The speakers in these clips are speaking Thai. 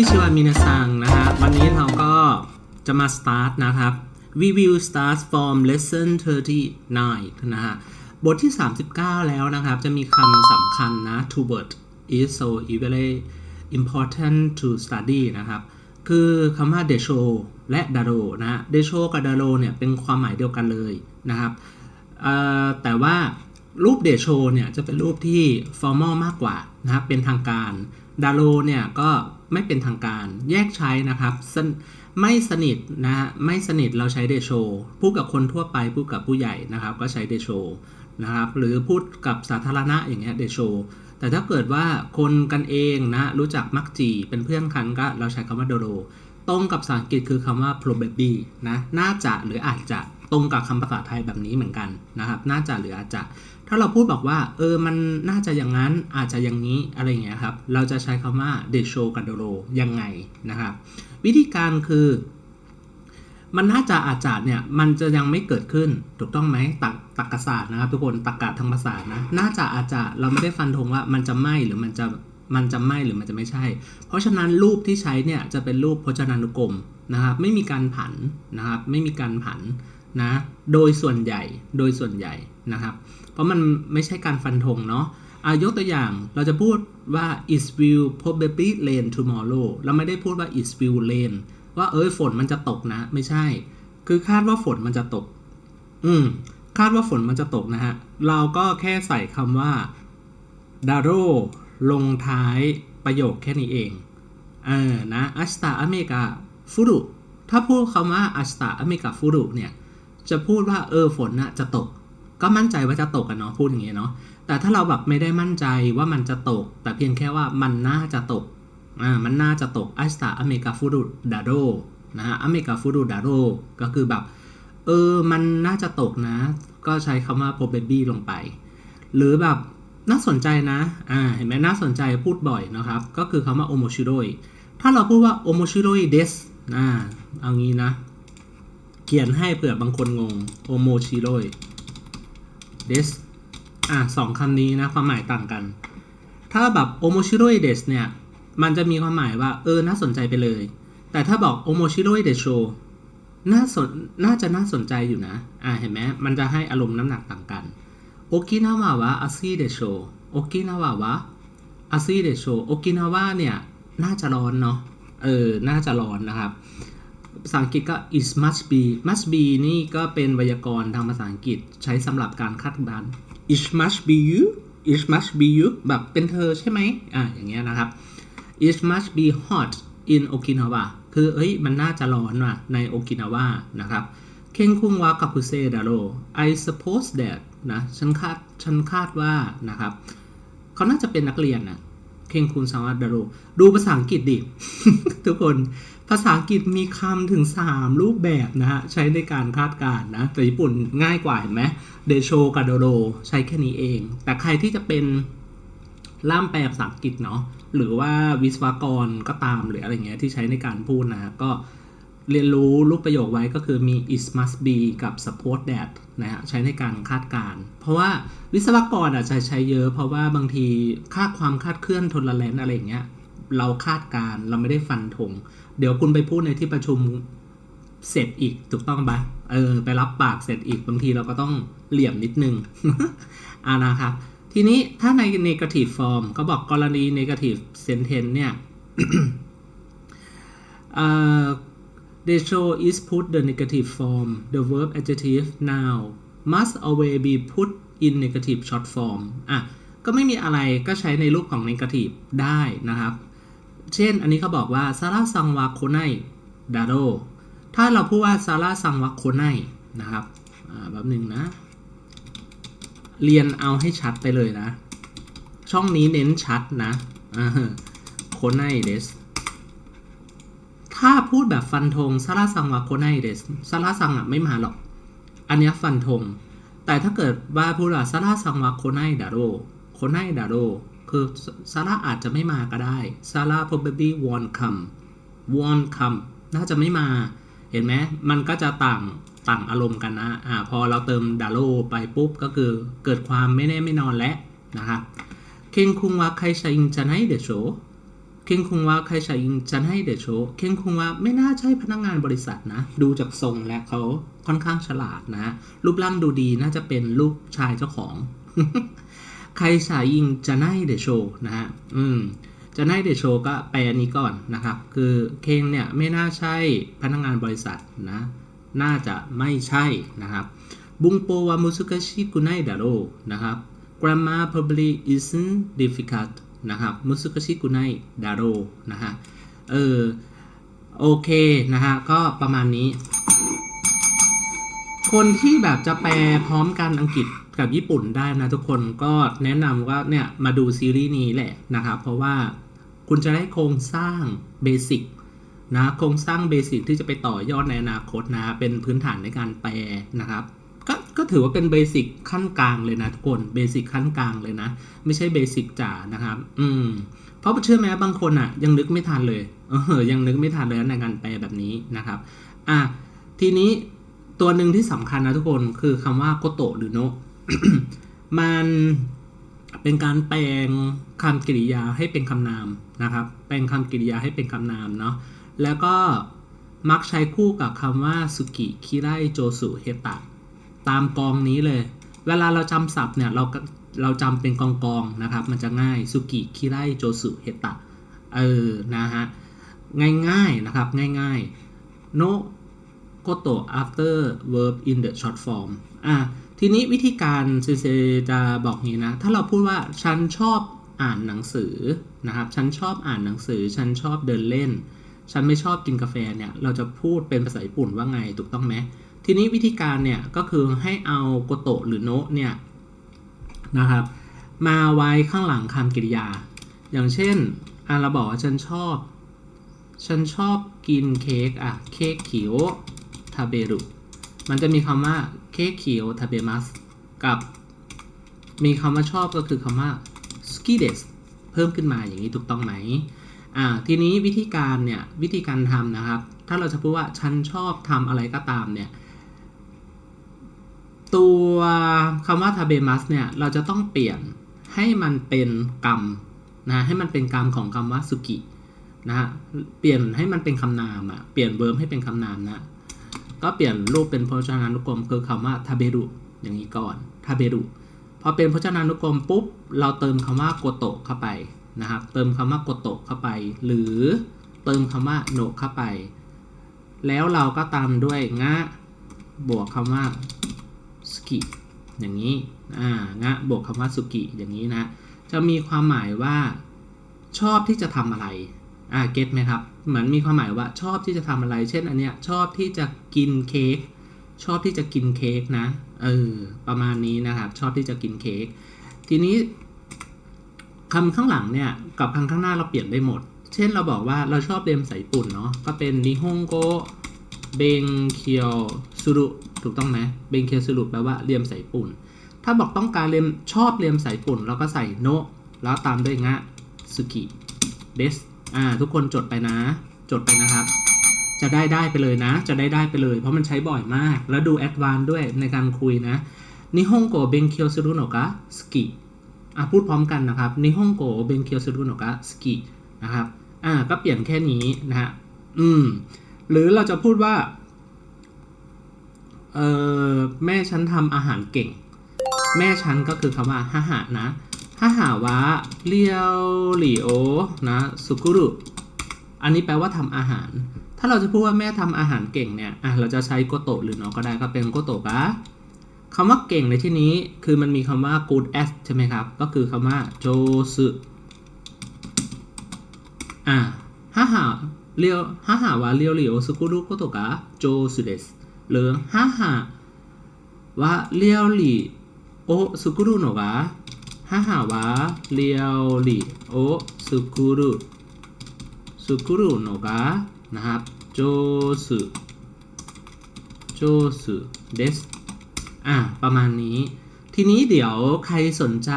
นิชิวามินาซังนะฮะวันนี้เราก็จะมา start นะครับ we will start from lesson 39 นะฮะ บทที่ 39 แล้วนะครับ จะมีคำสำคัญนะ to word is so very important to study นะครับ คือคำว่า d e s h o และ d a r o นะฮะ d e s h o กับ d a r o เนี่ย เป็นความหมายเดียวกันเลยนะครับ แต่ว่ารูปเดโชเนี่ย จะเป็นรูปที่ formal มากกว่านะครับ เป็นทางการดาโ o เนี่ย ก็ ไม่เป็นทางการ แยกใช้นะครับ ไม่สนิทนะฮะไม่สนิทเราใช้เดโชพูดกับคนทั่วไปพูดกับผู้ใหญ่นะครับ ก็ใช้เดโชนะครับหรือพูดกับสาธารณะอย่างเงี้ยเดโชแต่ถ้าเกิดว่าคนกันเองนะรู้จักมักจีเป็นเพื่อนกันก็เราใช้คำว่าโดโ o ตรงกับภาษาอังกฤษคือคำว่า probably นะน่าจะหรืออาจจะ ตรงกับคำภาษาไทยแบบนี้เหมือนกันนะครับ น่าจะหรืออาจจะ ถ้าเราพูดบอกว่า เออ มันน่าจะอย่างนั้น อาจจะอย่างนี้ อะไรอย่างเงี้ยครับ เราจะใช้คำว่า de s h o กับ d o r o ยังไงนะครับ วิธีการคือ มันน่าจะอาจจะเนี่ย มันจะยังไม่เกิดขึ้น ถูกต้องไหมตักตักกศาสตร์นะครับทุกคน ตักกะทางภาษานะ น่าจะอาจจะ เราไม่ได้ฟันธงว่ามันจะไม่หรือมันจะ มันจะไม่หรือมันจะไม่ใช่ เพราะฉะนั้นรูปที่ใช้เนี่ยจะเป็นรูปพจนานุกรมนะครับ ไม่มีการผันนะครับ ไม่มีการผัน นะ โดยส่วนใหญ่ โดยส่วนใหญ่นะครับ เพราะมันไม่ใช่การฟันธงเนาะอายกตัวอย่างเราจะพูดว่า is will probably rain tomorrow เราไม่ได้พูดว่า is will rain ว่าเอ้ยฝนมันจะตกนะ ไม่ใช่ คือคาดว่าฝนมันจะตก อืม คาดว่าฝนมันจะตกนะฮะ เราก็แค่ใส่คำว่าดาโรลงท้ายประโยคแค่นี้เอง เออ นะอัสตาอเมริกาฟุรุถ้าพูดคำว่าอัสตาอเมริกาฟุรุเนี่ย จะพูดว่าเออฝนน่ะจะตก ก็มั่นใจว่าจะตกกันเนาะพูดอย่างเงี้ยเนาะแต่ถ้าเราแบบไม่ได้มั่นใจว่ามันจะตก แต่เพียงแค่ว่ามันน่าจะตกอ่ามันน่าจะตกอัสตาอเมริกาฟูรุดาโดนะฮะอเมริกาฟูรุดาโดก็คือแบบเออมันน่าจะตกนะ ก็ใช้คำว่า probably ลงไป หรือแบบน่าสนใจนะ อ่า เห็นไหมน่าสนใจพูดบ่อยนะครับ ก็คือคำว่าโอโมชิโรยถ้าเราพูดว่าโอโมชิโรยเดสอ่า เอางี้นะ เขียนให้เผื่อบางคนงงโอโมชิโรย this อะสองคำนี้นะ ความหมายต่างกัน ถ้าแบบโอโมชิโร i เดสเนี่ย มันจะมีความหมายว่า เออ น่าสนใจไปเลย แต่ถ้าบอกโอโมชิโร i เดโชน่าสนน่าจะน่าสนใจอยู่นะ อ่าเห็นไหมมันจะให้อารมณ์น้ำหนักต่างกันโอกินาวาวะอาซิเดโชโอกินาวาวะอาซิเดโชโอกินาวะเนี่ย น่าจะร้อนเนาะเออ น่าจะร้อนนะครับ ภาษาอังกฤษก็ is must be must be นี่ก็เป็นไวยากรณ์ทางภาษาอังกฤษใช้สำหรับการคาดการณ์ it must be you it must be you แบบเป็นเธอใช่ไหมอะอย่างเงี้ยนะครับ it must be hot in Okinawa คือเอ้ยมันน่าจะร้อนว่ะในโอกินาวานะครับเคนคุงวากับคุเซดาโร I suppose that นะฉันคาดฉันคาดว่านะครับ เขาน่าจะเป็นนักเรียนนะ เพ่งคุงซาวาดาโรดูภาษาอังกฤษดิ ทุกคนภาษาอังกฤษมีคำถึง 3 รูปแบบนะฮะ ใช้ในการคาดการณ์นะ แต่ญี่ปุ่นง่ายกว่าเห็นไหมเดโชกับโดโดใช้แค่นี้เอง แต่ใครที่จะเป็นล่ามแปลภาษาอังกฤษเนาะหรือว่าวิศวกรก็ตามหรืออะไรเงี้ยที่ใช้ในการพูดนะ ก็ เรียนรู้รูปประโยคไว้ก็คือมี is must be กับ support that นะฮะใช้ในการคาดการณ์เพราะว่าวิศวกรอาจจะใช้เยอะ เพราะว่าบางทีค่าความคาดเคลื่อนทนละแลนอะไรอย่างเงี้ยเราคาดการณ์เราไม่ได้ฟันธงเดี๋ยวคุณไปพูดในที่ประชุมเสร็จอีกถูกต้องปะเออไปรับปากเสร็จอีกบางทีเราก็ต้องเหลี่ยมนิดนึงอ่านะครับ ทีนี้ถ้าใน negative form ก็บอกกรณี negative sentence เนี่ย They show is put the negative form the verb adjective now must always be put in negative short form อะ ก็ไม่มีอะไรก็ใช้ในรูปของ negative ได้นะครับ เช่น อันนี้เขาบอกว่าซาร่าซังวาโคไนดาโดถ้าเราพูดว่าซาร่าซังวาโคไนนะครับอ่าแบบหนึ่งนะ เรียนเอาให้ชัดไปเลยนะ ช่องนี้เน้นชัดนะโคไนเดส ถ้าพูดแบบฟันธงซาร่าซังวาโคไนเดสซาร่าซังอะไม่มาหรอก อันนี้ฟันธง แต่ถ้าเกิดว่าพูดว่าซาร่าซังวาโคไนดาโดโคไนดาโดคือซาร่าอาจจะไม่มาก็ได้ซาร่า probably won't come won't come น่าจะไม่มา เห็นไหมมันก็จะต่างต่างอารมณ์กันนะอ่าพอเราเติมดาโลไปปุ๊บก็คือเกิดความไม่แน่ไม่นอนแล้วนะครับเคนคุงวาใครใช้จะไหนเดโช เคนคุงว่าใครใช้ยิงจันให้เดโชเคนคุงว่าไม่น่าใช่พนักงานบริษัทนะ ดูจากทรงและเขาค่อนข้างฉลาดนะ รูปร่างดูดีน่าจะเป็นลูกชายเจ้าของ ใครฉายยิงจะไนเดโชนะฮะอืมจะไนเดโชก็แปลนี้ก่อนนะครับ คือเคนเนี่ยไม่น่าใช่พนักงานบริษัทนะ น่าจะไม่ใช่นะครับบุงโปวามุสุกชิกุไนดาโรนะครับ grammar probably isn't difficult นะครับมุสุกชิกุไนดาโรนะฮะเออโอเคนะฮะก็ประมาณนี้ คนที่แบบจะแปลพร้อมกันอังกฤษกับญี่ปุ่นได้นะทุกคนก็แนะนำว่าเนี่ยมาดูซีรีส์นี้แหละนะครับเพราะว่าคุณจะได้โครงสร้างเบสิกนะโครงสร้างเบสิกที่จะไปต่อยอดในอนาคตนะเป็นพื้นฐานในการแปลนะครับ ก็ถือว่าเป็นเบสิกขั้นกลางเลยนะทุกคนเบสิกขั้นกลางเลยนะ ไม่ใช่เบสิกจ๋านะครับ อืมเพราะเชื่อไหมบางคนอะ ยังนึกไม่ทันเลยเออยังนึกไม่ทันเลยในการแปลแบบนี้นะครับ อะทีนี้ตัวหนึ่งที่สำคัญนะทุกคนคือคำว่าโกโตหรือโนะมันเป็นการแปลงคำกริยาให้เป็นคำนามนะครับ แปลงคำกริยาให้เป็นคำนามเนาะแล้วก็มักใช้คู่กับคำว่าสุกิคิไรโจสุเฮตะ ตามกองนี้เลย เวลาเราจำศัพท์เนี่ยเราก็เราจำเป็นกองกองนะครับ มันจะง่ายสุกิคิไรโจสุเฮตะเออนะฮะง่ายๆนะครับง่ายๆ no โกโต after verb in the short form อะทีนี้วิธีการเซเซจะบอกงี้นะ ถ้าเราพูดว่าฉันชอบอ่านหนังสือนะครับ ฉันชอบอ่านหนังสือ ฉันชอบเดินเล่น ฉันไม่ชอบกินกาแฟเนี่ย เราจะพูดเป็นภาษาญี่ปุ่นว่าไงถูกต้องไหม ทีนี้วิธีการเนี่ยก็คือให้เอาโกโตหรือโนะเนี่ยนะครับ มาไว้ข้างหลังคำกริยา อย่างเช่นอะเราบอกว่าฉันชอบ ฉันชอบกินเค้กอะเค้กเขียวทาเบรุมันจะมีคำว่าเค้กเขียวทาเบมัสกับมีคำว่าชอบก็คือคำว่าสกิเดสเพิ่มขึ้นมาอย่างนี้ถูกต้องไหมอ่าทีนี้วิธีการเนี่ยวิธีการทำนะครับ ถ้าเราจะพูดว่าฉันชอบทำอะไรก็ตามเนี่ย ตัวคำว่าทาเบมัสเนี่ย เราจะต้องเปลี่ยนให้มันเป็นกรรมนะให้มันเป็นกรรมของคำว่าสุกินะฮะเปลี่ยนให้มันเป็นคำนามอะเปลี่ยนเวิร์มให้เป็นคำนามนะ ก็เปลี่ยนรูปเป็นพจนานุกรมคือคำว่าทาเบรุอย่างนี้ก่อนทาเบรุพอเป็นพจนานุกรมปุ๊บ เราเติมคำว่าโกโตเข้าไปนะครับ เติมคำว่าโกโตเข้าไป หรือเติมคำว่าโนเข้าไป แล้วเราก็ตามด้วยงะบวกคำว่า สกิอย่างนี้อ่างะบวกคำว่าสุกิอย่างนี้นะจะมีความหมายว่าชอบที่จะทำอะไรอ่าเก็ตไหมครับ เหมือนมีความหมายว่าชอบที่จะทำอะไร เช่นอันเนี้ยชอบที่จะกินเค้กชอบที่จะกินเค้กนะเออประมาณนี้นะครับชอบที่จะกินเค้กทีนี้คำข้างหลังเนี่ยกับคำข้างหน้าเราเปลี่ยนได้หมด เช่นเราบอกว่าเราชอบเรียนสายปุ่นเนาะก็เป็นนิฮงโกเบงเคียวสุรุ ถูกต้องไหมเบงเคียวสุรุแปลว่าเรียนสายปุ่น ถ้าบอกต้องการเรียนชอบเรียนสายปุ่น เราก็ใส่โนะแล้วตามด้วยงะสุกิเดสอ่าทุกคนจดไปนะ จดไปนะครับ จะได้ได้ไปเลยนะ จะได้ได้ไปเลย เพราะมันใช้บ่อยมาก แล้วดูแอดวานด้วยในการคุยนะนิฮงโกเบงเคียวซูรุโนกะสกิอะพูดพร้อมกันนะครับนิฮงโกเบงเคียวซูรุโนกะสกินะครับอ่าก็เปลี่ยนแค่นี้นะฮะอืมหรือเราจะพูดว่า เออแม่ฉันทำอาหารเก่ง แม่ฉันก็คือคำว่าฮาหะนะถ้าหาว่าเลียวหลีโอนะสุกุรุอันนี้แปลว่าทำอาหาร ถ้าเราจะพูดว่าแม่ทำอาหารเก่งเนี่ยอะเราจะใช้โกโตหรือเนาะก็ได้ก็เป็นโกโตะกะคำว่าเก่งในที่นี้คือมันมีคำว่า good at ใช่ไหมครับ ก็คือคำว่าโจสึอะถ้าหาเลียวถ้าหาว่าเลียวหลีโอสุกุรุโกโตกะโจสึเดส หรือฮ่าฮ่าวะเลียวหลีโอสุกุรุโนะวะฮ่าฮ่าวะเลียวหลีโอสุกุรุสุกุรุโนะวะนะครับโจสึโจสึเดสอะประมาณนี้ทีนี้เดี๋ยวใครสนใจ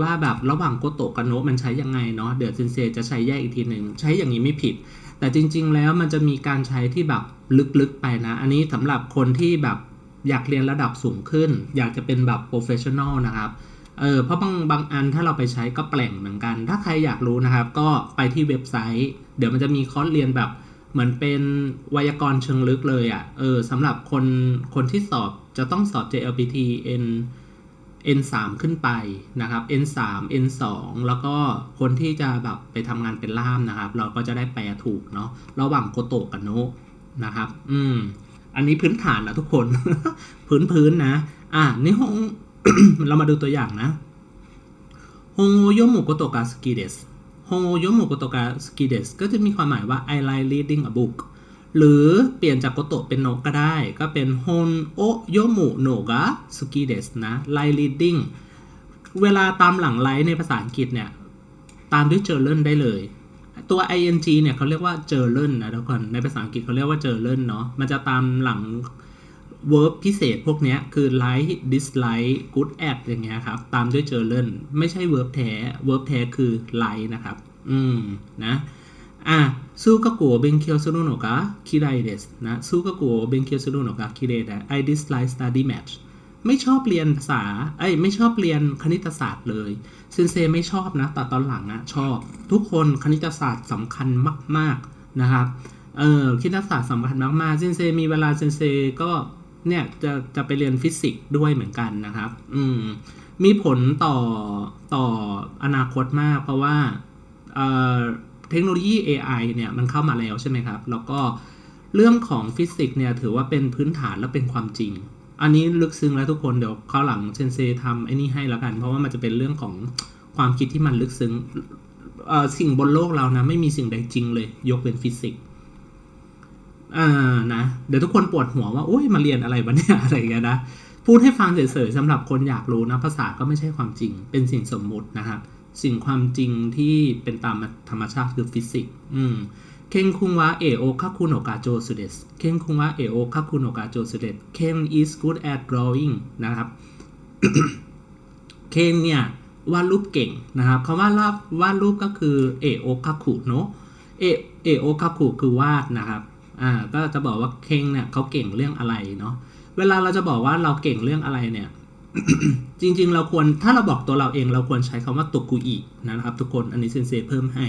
ว่าแบบระหว่างโกโตกันโนะมันใช้ยังไงเนาะเดี๋ยวเซนเซจะใช้แยกอีกทีหนึ่งใช้อย่างนี้ไม่ผิด แต่จริง ๆ แล้วมันจะมีการใช้ที่แบบลึกๆไปนะ อันนี้สำหรับคนที่แบบอยากเรียนระดับสูงขึ้น อยากจะเป็นแบบโปรเฟชชั่นอลนะครับเออเพราะบางบางอันถ้าเราไปใช้ก็แปลงเหมือนกัน ถ้าใครอยากรู้นะครับ ก็ไปที่เว็บไซต์ เดี๋ยวมันจะมีคอร์สเรียนแบบเหมือนเป็นไวยากรณ์เชิงลึกเลยอะ่ะเออสำหรับคนคนที่สอบจะต้องสอบ JLPT N N3 ขึ้นไปนะครับ N3 N2 แล้วก็คนที่จะแบบไปทำงานเป็นล่ามนะครับ เราก็จะได้แปลถูกเนาะระหว่างโกโตะกับโนะนะครับ อืม อันนี้พื้นฐานนะทุกคน พื้นพื้นนะ อะนี่ห้องเรามาดูตัวอย่างนะฮงโอโยมุโกโตกาสกิเดสฮงโอโยมุโกโตกาสกิเดสก็จะมีความหมายว่า I like reading a book หรือเปลี่ยนจากโกโตะเป็นโนก็ได้ ก็เป็นฮอนโอโยมุโนกะสกิเดสนะ like reading เวลาตามหลังไลท์ในภาษาอังกฤษเนี่ย ตามด้วยเจอเ r นได้เลย ตัว ing เนี่ยเขาเรียกว่าเจอเ r นนะทุกคนในภาษาอังกฤษเขาเรียกว่าเจอเ r นเนาะมันจะตามหลัง verb พิเศษพวกเนี้ยคือ like dislike good at อย่างเงี้ยครับ ตามด้วยเจอเ r นไม่ใช่ verb แท้ verb แท้คือ like นะครับ อืมนะ อะสู้กับกูเบนเคียวซูรุโนะกะคิไดเดสนะสู้กับกูเบนเคียวซูรุโนะกะคิไดเดส I dislike study math ไม่ชอบเรียนภาษาเอ้ยไม่ชอบเรียนคณิตศาสตร์เลยเซนเซไม่ชอบนะแต่ตอนหลังนะชอบ ทุกคนคณิตศาสตร์สำคัญมาก ๆ นะครับเออคณิตศาสตร์สำคัญมากๆเซนเซมีเวลาเซนเซก็เนี่ยจะจะไปเรียนฟิสิกส์ด้วยเหมือนกันนะครับ อืมมีผลต่อต่ออนาคตมากเพราะว่าเออ เทคโนโลยี AI เนี่ยมันเข้ามาแล้วใช่ไหมครับ แล้วก็เรื่องของฟิสิกส์เนี่ยถือว่าเป็นพื้นฐานและเป็นความจริง อันนี้ลึกซึ้งแล้วทุกคนเดี๋ยวข้าวหลังเซนเซทำไอ้นี่ให้แล้วกัน เพราะว่ามันจะเป็นเรื่องของความคิดที่มันลึกซึ้งสิ่งบนโลกเรานะไม่มีสิ่งใดจริงเลย ยกเว้นฟิสิกส์อ่านะเดี๋ยวทุกคนปวดหัวว่าโอ้ยมาเรียนอะไรวะเนี่ยอะไรอย่างเงี้ยนะพูดให้ฟังเฉยๆสำหรับคนอยากรู้นะภาษาก็ไม่ใช่ความจริง เป็นสิ่งสมมุตินะครับ สิ่งความจริงที่เป็นตามธรรมชาติคือฟิสิกส์อืมเคนคุงวะเอโอคาคุโนกาโจสุเดสเคนคุงวะเอโอคาคุโนกาโจสุเดสเคน is good at drawing นะครับเคนเนี่ยวาดรูปเก่งนะครับคำว่าวาดวาดรูปก็คือเอโอคาคุเนาะเอเอโอคาคุคือวาดนะครับอ่าก็จะบอกว่าเคนเนี่ยเขาเก่งเรื่องอะไรเนาะเวลาเราจะบอกว่าเราเก่งเรื่องอะไรเนี่ย จริงๆ เราควรถ้าเราบอกตัวเราเองเราควรใช้คำว่าตกุอินะครับ ทุกคนอันนี้เซนเซเพิ่มให้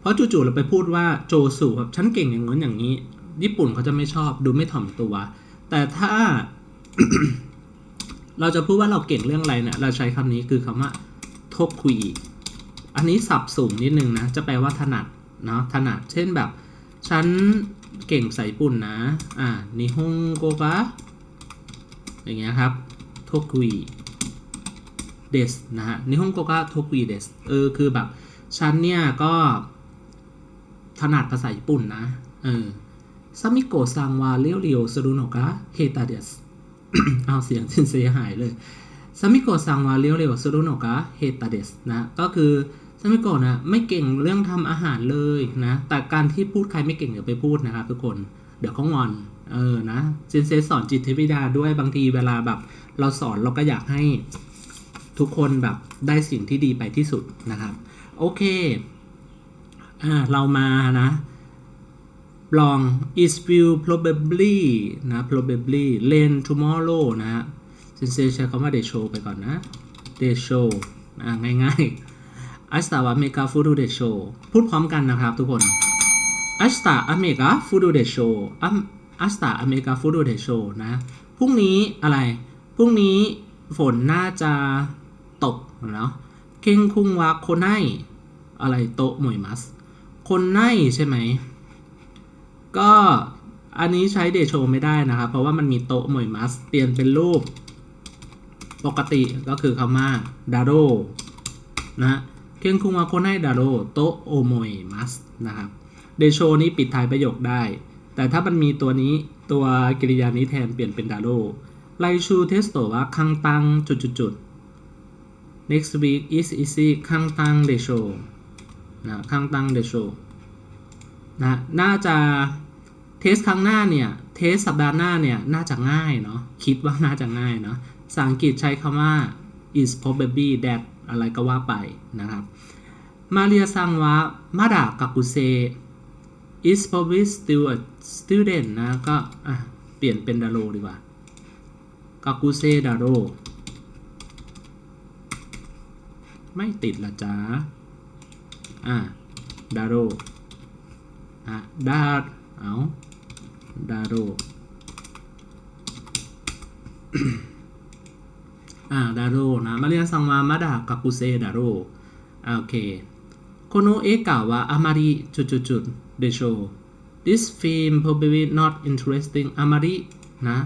เพราะจู่ๆเราไปพูดว่าโจสุแบบฉันเก่งอย่างนั้นอย่างนี้ ญี่ปุ่นเขาจะไม่ชอบดูไม่ถ่อมตัว แต่ถ้า เราจะพูดว่าเราเก่งเรื่องอะไรเนี่ยเราใช้คำนี้คือคำว่าโทคุอิอันนี้สับสูงนิดนึงนะ จะแปลว่าถนัดเนาะถนัด เช่นแบบ ฉันเก่งสายปุ่นนะ อ่านิฮงโกกะอย่างเงี้ยครับ โทคุยเดสนะฮะนิฮงโกกะโทคุยเดสเออคือแบบฉันเนี่ยก็ถนัดภาษาญี่ปุ่นนะ เออซามิโกะซังวาเรียวเรียวสรุโนกะเฮตาเดสเอาเสียงสินเสียหายเลยซามิโกะซังวาเรียวเรียวสรุโนกะเฮตาเดสนะ ก็คือซามิโกะนะไม่เก่งเรื่องทำอาหารเลยนะ แต่การที่พูดใครไม่เก่งอย่าไปพูดนะครับทุกคน เดี๋ยวเขางอน เออนะเซนเซสอนจิตวิทยาด้วยบางทีเวลาแบบเราสอนเราก็อยากให้ทุกคนแบบได้สิ่งที่ดีไปที่สุดนะครับ โอเคอ่าเรามานะลอง is will probably นะ probably rain tomorrow นะฮะเซนเซใช้คำว่า they show ไปก่อนนะ they show อ่าง่ายๆอัสตาวเมกาฟูดู they show พูดพร้อมกันนะครับทุกคนอัสตาอเมกาฟูดูเดโช อัสตาอเมริกาฟูดูเดโชนะ พรุ่งนี้อะไร พรุ่งนี้ฝนน่าจะตกเนาะเคนคุงวะโคไนอะไรโตะมวยมัส คนไนใช่ไหม ก็อันนี้ใช้เดโชไม่ได้นะครับ เพราะว่ามันมีโตะมวยมัส เปลี่ยนเป็นรูป ปกติก็คือคำว่าดาโดนะเคนคุงวะโคไนดาโดโตะโอโมยมัสนะครับ เดโชนี้ปิดท้ายประโยคได้ แต่ถ้ามันมีตัวนี้ตัวกริยานี้แทนเปลี่ยนเป็นดาโดไลชูเทสโตว่าคังตังจุดจุดจุด next week is easy คังตังเดโชนะคังตังเดโชนะน่าจะเทสครั้งหน้าเนี่ยเทสสัปดาห์หน้าเนี่ยน่าจะง่ายเนาะคิดว่าน่าจะง่ายเนาะภาษาอังกฤษใช้คำว่า is probably that อะไรก็ว่าไปนะครับ มาเรียซังวะมาดากากุเซ is probably still a student นะก็อะเปลี่ยนเป็นดาโรดีกว่า กากุเซดาโรไม่ติดละจ้าอะดาโรอะดาเอาดาโรอ่าดาโรนะมาเรียนซังวามาดากักุเซดาโรอโอเค โคโนเอะกะวะอามาริจุดจุดจุดเดโช this film probably not interesting อามารินะ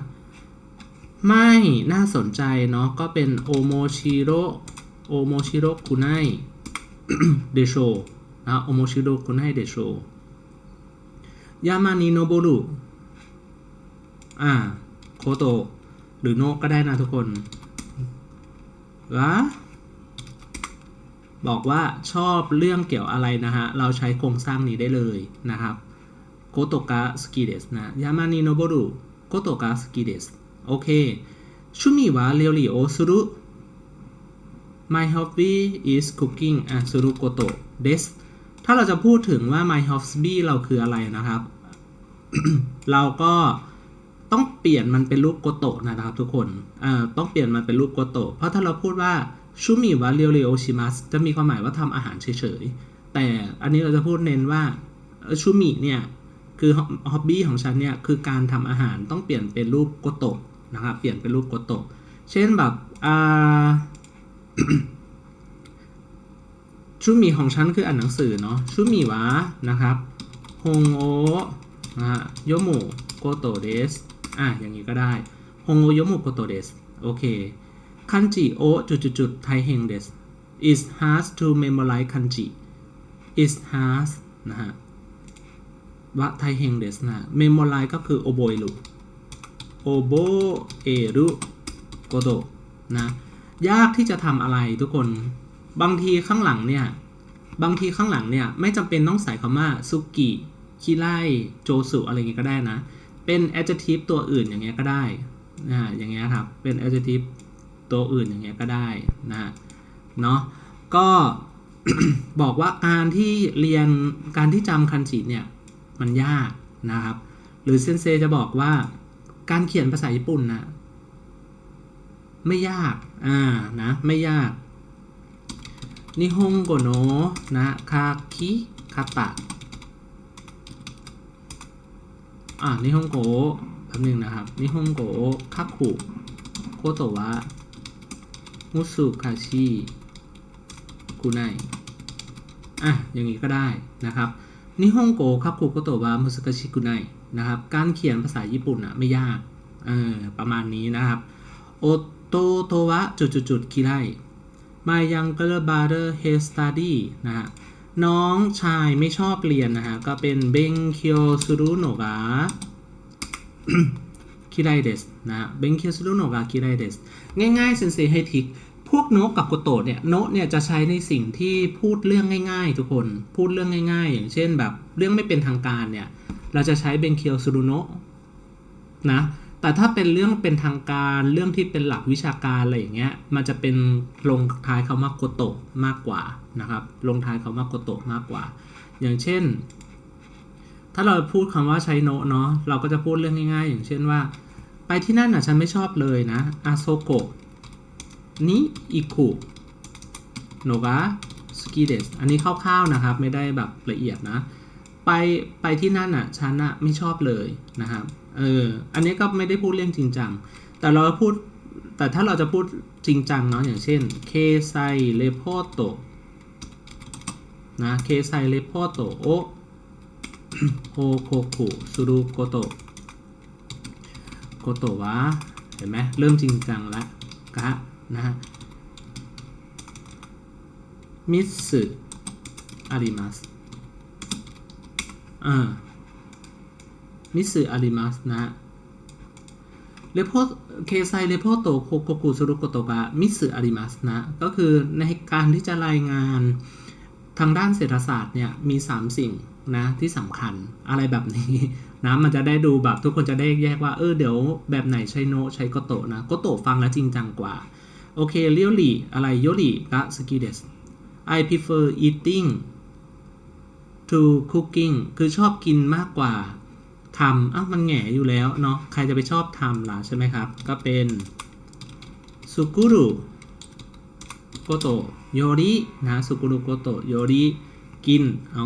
ไม่น่าสนใจเนาะก็เป็นโอโมชิโรโอโมชิโรคุไนเดโชนะโอโมชิโรคุไนเดโชยามานิโนโบรุอ่าโคโตหรือโนก็ได้นะทุกคนวะ บอกว่าชอบเรื่องเกี่ยวอะไรนะฮะ เราใช้โครงสร้างนี้ได้เลยนะครับโคโตกะสกิเดสนะยามานิโนโบรุโคโตกะสกิเดสโอเคชุมิวะเรียวริโอสุรุ My hobby is cooking อะสุรุโกโตเดสถ้าเราจะพูดถึงว่า my hobby เราคืออะไรนะครับ เราก็ต้องเปลี่ยนมันเป็นรูปโกโตนะครับทุกคนเอ่อต้องเปลี่ยนมันเป็นรูปโกโตเพราะถ้าเราพูดว่า ชูมิวะเรียวเรียวชิมัสจะมีความหมายว่าทำอาหารเฉยๆ แต่อันนี้เราจะพูดเน้นว่าชูมิเนี่ยคือฮ็อบบี้ของฉันเนี่ยคือการทำอาหารต้องเปลี่ยนเป็นรูปโกโตะนะครับเปลี่ยนเป็นรูปโกโตะเช่นแบบอ่าชูมีของฉันคืออ่านหนังสือเนาะชูมีวะนะครับฮงโอนะฮะโยมุโกโตเดสอะอย่างนี้ก็ได้ฮงโอโยโมโกโตเดสโอเค คันจิโอจุดจุดจุดไทเฮงเดส is hard to memorize คันจิ is hard นะฮะวะไทเฮงเดสนะ memorize ก็คือโอโบเอรุโอโบเอรุโกโตนะยากที่จะทำอะไรทุกคน บางทีข้างหลังเนี่ย บางทีข้างหลังเนี่ย ไม่จำเป็นต้องใส่คำว่าซุกิคิไลโจสุอะไรเงี้ยก็ได้นะ เป็น adjective ตัวอื่นอย่างเงี้ยก็ได้นะอย่างเงี้ยครับ เป็น adjective ตัวอื่นอย่างเงี้ยก็ได้นะเนาะก็บอกว่าการที่เรียนการที่จำคันจิเนี่ยมันยากนะครับ หรือเซนเซจะบอกว่าการเขียนภาษาญี่ปุ่นนะไม่ยาก อ่า นะ ไม่ยาก นิฮงโกโนะนะคาคิคาตะ อ่านิฮงโกแป๊บนึงนะครับ นิฮงโกคาคุโคโตวะ มุสุคาชิกุไนอะอย่างนี้ก็ได้นะครับนิฮงโกคาคุโคโตวะมุสุคาชิกุไนนะครับการเขียนภาษาญี่ปุ่นอะไม่ยากเออประมาณนี้นะครับโอโตโตวะจุดจุดจุดคิไ My younger brother hate study นะฮะน้องชายไม่ชอบเรียนนะฮะ ก็เป็นเบงเคียวซูรุโนกะ คิไรเดสนะเบงเคียวซูรุโนกะคิไรเดสง่ายๆเซนเซให้ทิกพวกโนกับโกโตะเนี่ยโนเนี่ยจะใช้ในสิ่งที่พูดเรื่องง่าย ๆ ทุกคนพูดเรื่องง่าย ๆ อย่างเช่นแบบเรื่องไม่เป็นทางการเนี่ยเราจะใช้เบงเคียวซูรุโนะนะแต่ถ้าเป็นเรื่องเป็นทางการเรื่องที่เป็นหลักวิชาการอะไรอย่างเงี้ยมันจะเป็นลงท้ายคำว่าโกโตะมากกว่านะครับลงท้ายคำว่าโกโตะมากกว่า อย่างเช่น ถ้าเราพูดคำว่าใช้โนะเนาะเราก็จะพูดเรื่องง่ายๆ อย่างเช่นว่า ไปที่นั่นอะฉันไม่ชอบเลยนะอาโซโกะนิอิคุโนกะสกิเดสอันนี้คร่าวๆนะครับ ไม่ได้แบบละเอียดนะ ไปไปที่นั่นอะฉันอะไม่ชอบเลยนะครับเอออันนี้ก็ไม่ได้พูดเรื่องจริงจังแต่เราพูดแต่ถ้าเราจะพูดจริงจังเนาะอย่างเช่นเคไซเลโพโตนะเคไซเลโพโตโอ โฮโคคุสุรุโกโตโกโตวะเห็นไหมเริ่มจริงจังล้วกะนะฮะมิสึอาริมัสอ่ามิสึอาริมัสนะเรโพเคไซเรโพโตโคโกกุสุรุโกโตะมิสึอาริมัสนะ ก็คือในการที่จะรายงานทางด้านเศรษฐศาสตร์เนี่ย มี 3 สิ่ง นะที่สำคัญอะไรแบบนี้นะมันจะได้ดูแบบทุกคนจะได้แยกว่าเออเดี๋ยวแบบไหนใช้โนใช้โกโตะนะโกโตะฟังแล้วจริงจังกว่า โอเคเรียวหลีอะไรโยหลีกะสกิเดส I prefer eating to cooking คือชอบกินมากกว่าทำอ้าวมันแหง่อยู่แล้วเนาะใครจะไปชอบทำล่ะใช่ไหมครับ ก็เป็นสุกุรุโกโตโยรินะสุกุรุโกโตโยริกิน เอา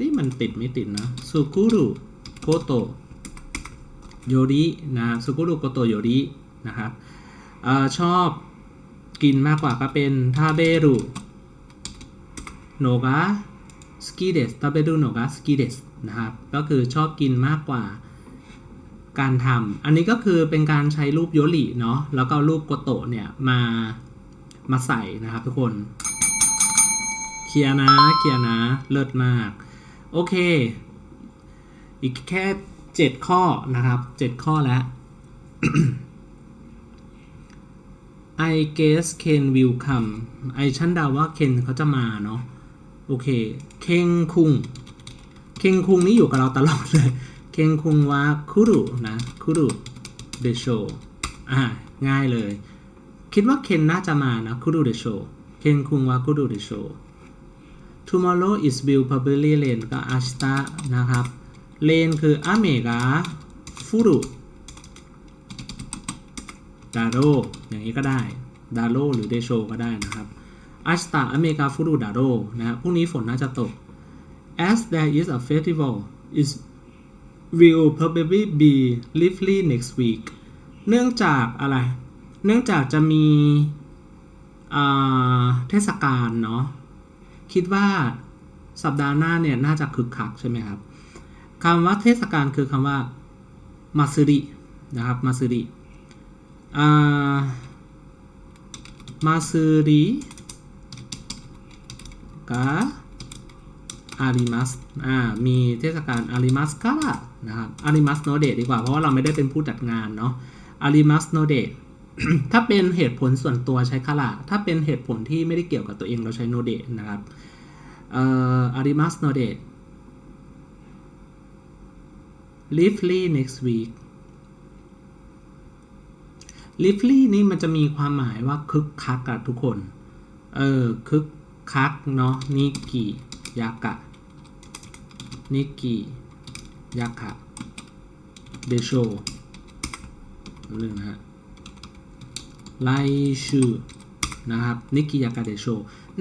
นี่มันติดไม่ติดนะสุกุรุโกโตโยรินะสุกุรุโกโตโยรินะครับอชอบกินมากกว่าก็เป็นทาเบรุโนกะสกิเดสทาเบรุโนกะสกิเดสนะครับก็คือชอบกินมากกว่าการทำอันนี้ก็คือเป็นการใช้รูปโยริเนาะแล้วก็รูปโกโตเนี่ยมามาใส่นะครับทุกคน เคลียนะเคลียนะเลิศมาก โอเค อีกแค่ 7 ข้อนะครับ 7 ข้อแล้ว I guess Ken will come ไอฉันเดาว่าเคนเขาจะมาเนาะโอเค เคงคุง เคงคุงนี่อยู่กับเราตลอดเลย เคงคุงว่าคุรุนะคุรุเดโชอ่าง่ายเลย คิดว่าเคนน่าจะมานะคุรุเดโช เคนคุงว่าคุรุเดโช tomorrow is will probably rain ก็อาชิตะนะครับ rain คืออเมกาฟุรุดาโรอย่างนี้ก็ได้ดาโรหรือเดโชก็ได้นะครับอาชิตะอเมกาฟุรุดาโรนะครับพรุ่งนี้ฝนน่าจะตก as there is a festival is will probably be lively next week เนื่องจากอะไร เนื่องจากจะมีเทศกาลเนาะ คิดว่าสัปดาห์หน้าเนี่ยน่าจะคึกคักใช่ไหมครับคำว่าเทศกาลคือคำว่ามาซึรินะครับมาซึริอ่ามาซึริกะอาริมัสอ่ามีเทศกาลอาริมัสกะนะครับอาริมัสโนเดดีกว่า เพราะว่าเราไม่ได้เป็นผู้จัดงานเนาะอาริมัสโนเด ถ้าเป็นเหตุผลส่วนตัวใช้คาระถ้าเป็นเหตุผลที่ไม่ได้เกี่ยวกับตัวเองเราใช้โนเดนะครับเอ่ออาริมัสโนเดต lively next week lively นี่มันจะมีความหมายว่าคึกคักอะทุกคน เออ คึกคักเนาะนิกิยากะนิกิยากะเดโชเรื่งนะฮะ ไลชูนะครับนิกิยากาเดโช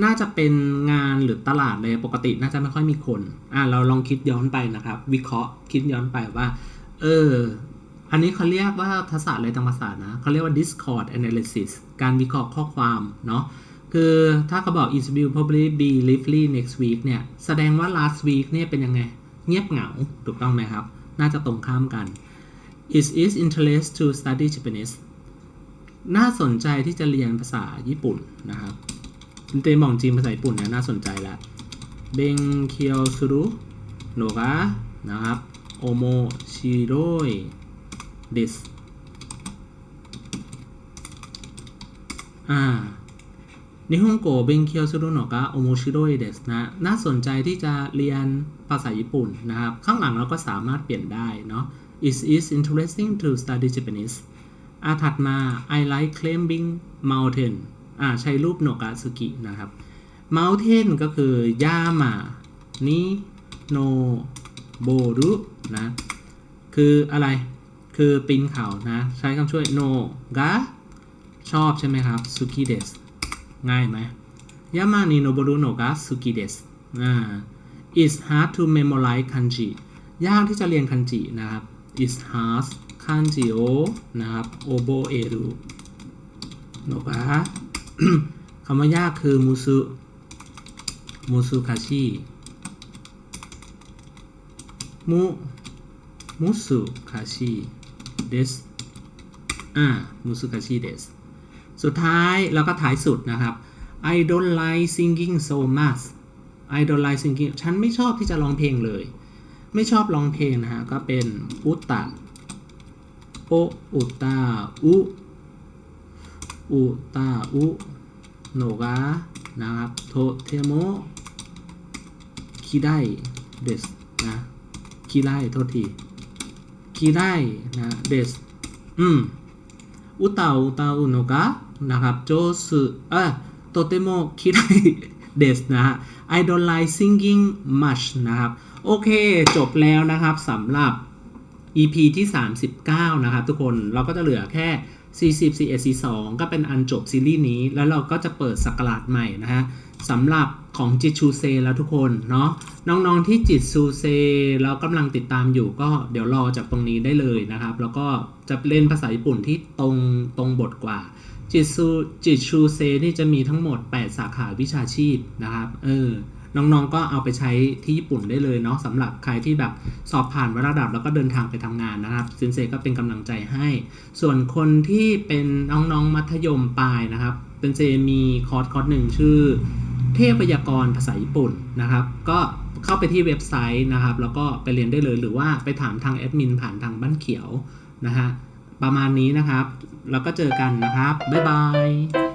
น่าจะเป็นงานหรือตลาดเลยปกติน่าจะไม่ค่อยมีคนอะเราลองคิดย้อนไปนะครับ วิเคราะห์คิดย้อนไปว่า เออ อันนี้เขาเรียกว่าทักษะอะไรทางภาษานะเขาเรียกว่า discord analysis การวิเคราะห์ข้อความเนาะคือถ้าเขาบอก is will probably be lively next week เนี่ย แสดงว่า last week เนี่ยเป็นยังไง เงียบเหงา ถูกต้องไหมครับ น่าจะตรงข้ามกัน is is interest to study Japanese น่าสนใจที่จะเรียนภาษาญี่ปุ่นนะครับคุณเตมอกจริงภาษาญี่ปุ่นเนี่ยน่าสนใจแล้วเบงเคียวซูรุโนกะนะครับโอโมชิโรยดิสอ่านิฮงโกเบงเคียวซูรุโนกะโอโมชิโรยเดสนะน่าสนใจที่จะเรียนภาษาญี่ปุ่นนะครับ ข้างหลังเราก็สามารถเปลี่ยนได้เนาะ It is interesting to study Japanese อาถัดมา I like climbing mountain อ่าใช้รูปโนกาสุกินะครับ mountain ก็คือย่ามานิโนโบรุนะ คืออะไร คือปีนเขานะ ใช้คำช่วยโนกะชอบใช่ไหมครับสุกิเดสง่ายไหมยามานิโนโบรุโนกะสุกิเดสอ่า it's hard to memorize kanji ยากที่จะเรียนคันจินะครับ it's hard คันจิโอนะครับโอโบเอรุโนกะคำว่ายากคือมูซุมูซุคาชิมูมูซุคาชิเดสอ่ามูซุคาชิเดสสุดท้ายแล้วก็ท้ายสุดนะครับ I don't like singing so much I don't like singing ฉันไม่ชอบที่จะร้องเพลงเลย ไม่ชอบร้องเพลงนะฮะ ก็เป็นอุตตะ โออุตตะอุอุตะอุโนกะนะครับโทเทโมคิไดเดสนะคิไดโทษทีคิไดนะเดสอืมอุตะอุตะอุโนกะนะครับโจสึเอะโตเตโมคิไดเดสนะฮะ I don't like singing much นะครับ โอเค จบแล้วนะครับสำหรับ EP ที่ 39 นะครับทุกคนเราก็จะเหลือแค่ 40 41 42 ก็เป็นอันจบซีรีส์นี้ แล้วเราก็จะเปิดสักราชใหม่นะฮะสำหรับของจิตชูเซแล้วทุกคนเนาะน้องๆที่จิตซูเซแล้วกำลังติดตามอยู่ก็เดี๋ยวรอจากตรงนี้ได้เลยนะครับ แล้วก็จะเล่นภาษาญี่ปุ่นที่ตรงตรงบทกว่า จิตซูจิตชูเซนี่จะมีทั้งหมด 8 สาขาวิชาชีพนะครับเออ น้องๆ ก็เอาไปใช้ที่ญี่ปุ่นได้เลยเนาะสำหรับใครที่แบบสอบผ่านระดับแล้วก็เดินทางไปทำงานนะครับซินเซก็เป็นกำลังใจให้ ส่วนคนที่เป็นน้องๆ มัธยมปลายนะครับเป็นเซมีคอร์สคอร์สหนึ่งชื่อ เทพยากรภาษาญี่ปุ่นนะครับ ก็เข้าไปที่เว็บไซต์นะครับ แล้วก็ไปเรียนได้เลยหรือว่าไปถามทางแอดมินผ่านทางบ้านเขียวนะฮะประมาณนี้นะครับ แล้วก็เจอกันนะครับ บ๊ายบาย